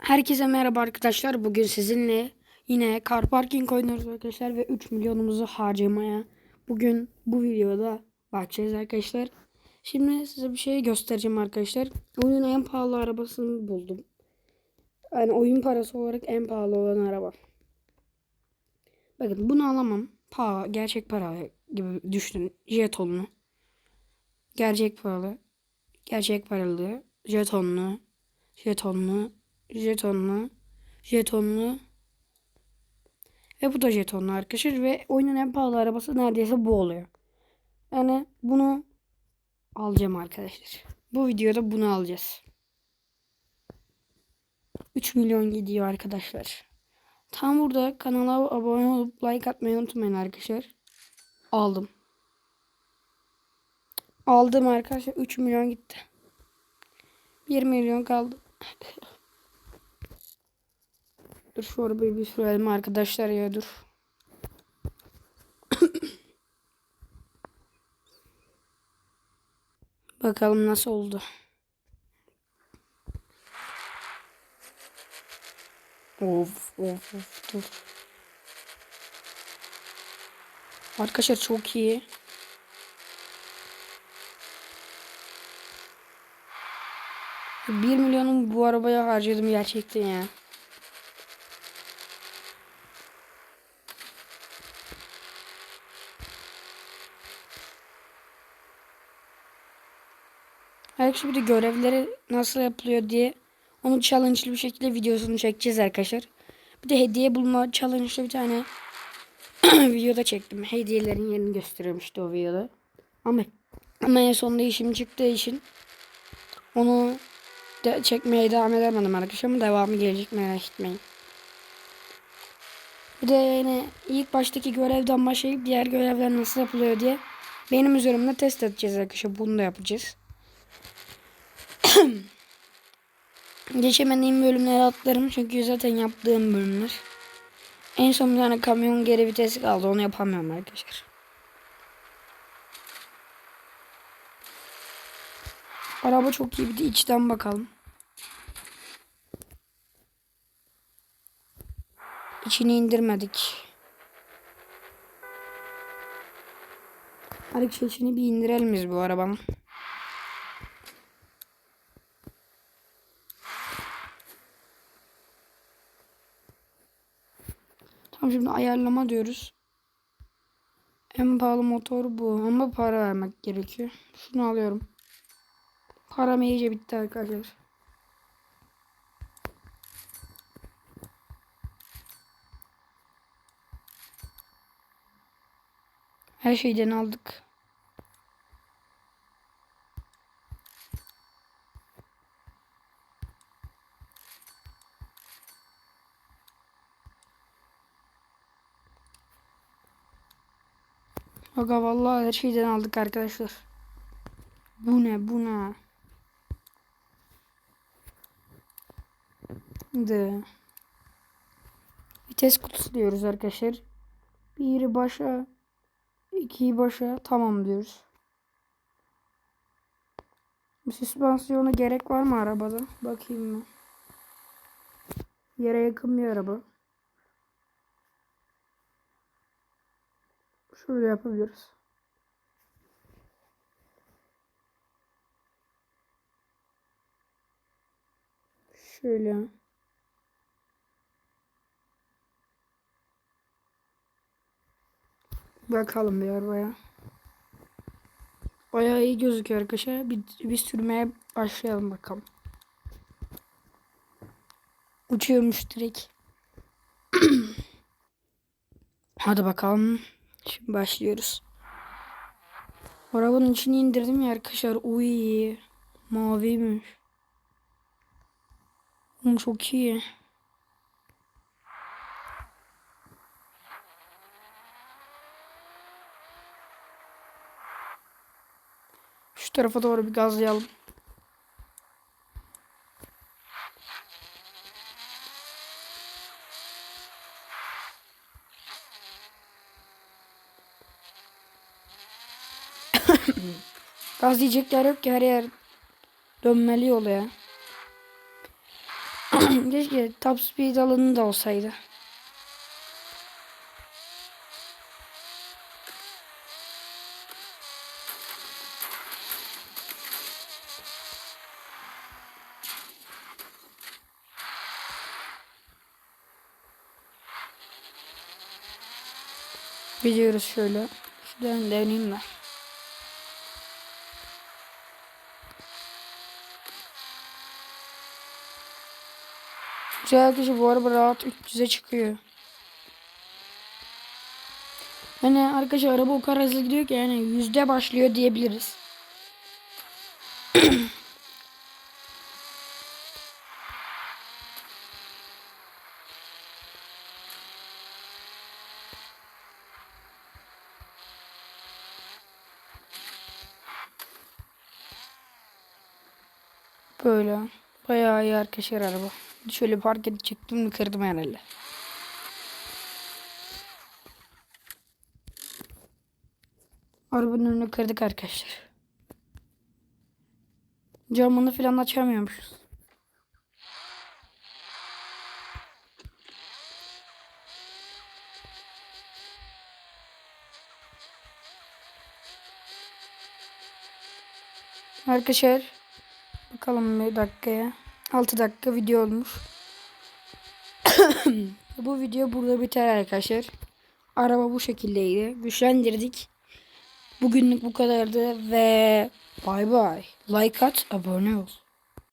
Herkese merhaba arkadaşlar. Bugün sizinle yine car parking oynuyoruz arkadaşlar ve 3 milyonumuzu harcamaya bugün bu videoda bakacağız arkadaşlar. Şimdi size bir şey göstereceğim arkadaşlar. Oyunun en pahalı arabasını buldum. Yani oyun parası olarak en pahalı olan araba. Bakın bunu alamam. Pa gerçek para gibi düşünün. Jetonlu. Gerçek paralı. Gerçek paralı. Jetonlu. Jetonlu jetonlu, jetonlu ve bu da jetonlu arkadaşlar ve oyunun en pahalı arabası neredeyse bu oluyor. Yani bunu alacağım arkadaşlar. Bu videoda bunu alacağız. 3 milyon gidiyor arkadaşlar. Tam burada kanala abone olup like atmayı unutmayın arkadaşlar. Aldım. Aldım arkadaşlar. 3 milyon gitti. 1 milyon kaldı. Dur şu bir sürelim arkadaşlar ya dur. Bakalım nasıl oldu. Of of of dur. Arkadaşlar çok iyi. Bir milyonum bu arabaya harcadım gerçekten ya. Arkadaşlar bir de görevleri nasıl yapılıyor diye onu challenge'lı bir şekilde videosunu çekeceğiz arkadaşlar. Bir de hediye bulma challenge'lı bir tane videoda çektim. Hediyelerin yerini gösteriyorum işte o videoda. Ama, ama en sonunda işim çıktığı için onu de çekmeye devam edemedim arkadaşlar ama devamı gelecek merak etmeyin. Bir de yine ilk baştaki görevden başlayıp diğer görevler nasıl yapılıyor diye benim üzerimde test edeceğiz arkadaşlar. Bunu da yapacağız. Geçemediğim bölümleri atlarım çünkü zaten yaptığım bölümler. En son bir tane kamyon geri vitesi kaldı onu yapamıyorum arkadaşlar. Araba çok iyi bir de içten bakalım. İçini indirmedik. Arkadaşlar içini bir indirelim biz bu arabanın. Şimdi ayarlama diyoruz. En pahalı motor bu ama para vermek gerekiyor. Şunu alıyorum. Param iyice bitti arkadaşlar. Her şeyden aldık. Aga vallahi her şeyden aldık arkadaşlar. Bu ne bu ne? De. Vites kutusu diyoruz arkadaşlar. Bir başa, iki başa tamam diyoruz. Süspansiyona gerek var mı arabada? Bakayım mı? Yere yakın bir araba. Şöyle yapabiliriz. Şöyle. Bakalım bir arabaya. Bayağı iyi gözüküyor arkadaşlar. Bir, bir sürmeye başlayalım bakalım. Uçuyormuş direkt. Hadi bakalım. Şimdi başlıyoruz. Arabanın içini indirdim ya arkadaşlar. Uy, maviymiş. Oğlum çok iyi. Şu tarafa doğru bir gazlayalım. Gaz diyecekler yok ki her yer dönmeli yol ya. Keşke top speed alanı da olsaydı. Gidiyoruz şöyle. Şuradan deneyeyim ben. Güzel arkadaşlar bu araba rahat 300'e çıkıyor. Hani arkadaşlar araba o kadar hızlı gidiyor ki yani yüzde başlıyor diyebiliriz. Böyle. Bayağı iyi arkadaşlar araba. Şöyle park edecektim kırdım herhalde. Arabanın önünü kırdık arkadaşlar. Camını falan açamıyormuşuz. Arkadaşlar bakalım bir dakikaya. 6 dakika video olmuş. bu video burada biter arkadaşlar. Araba bu şekildeydi. Güçlendirdik. Bugünlük bu kadardı ve bay bay. Like at, abone ol.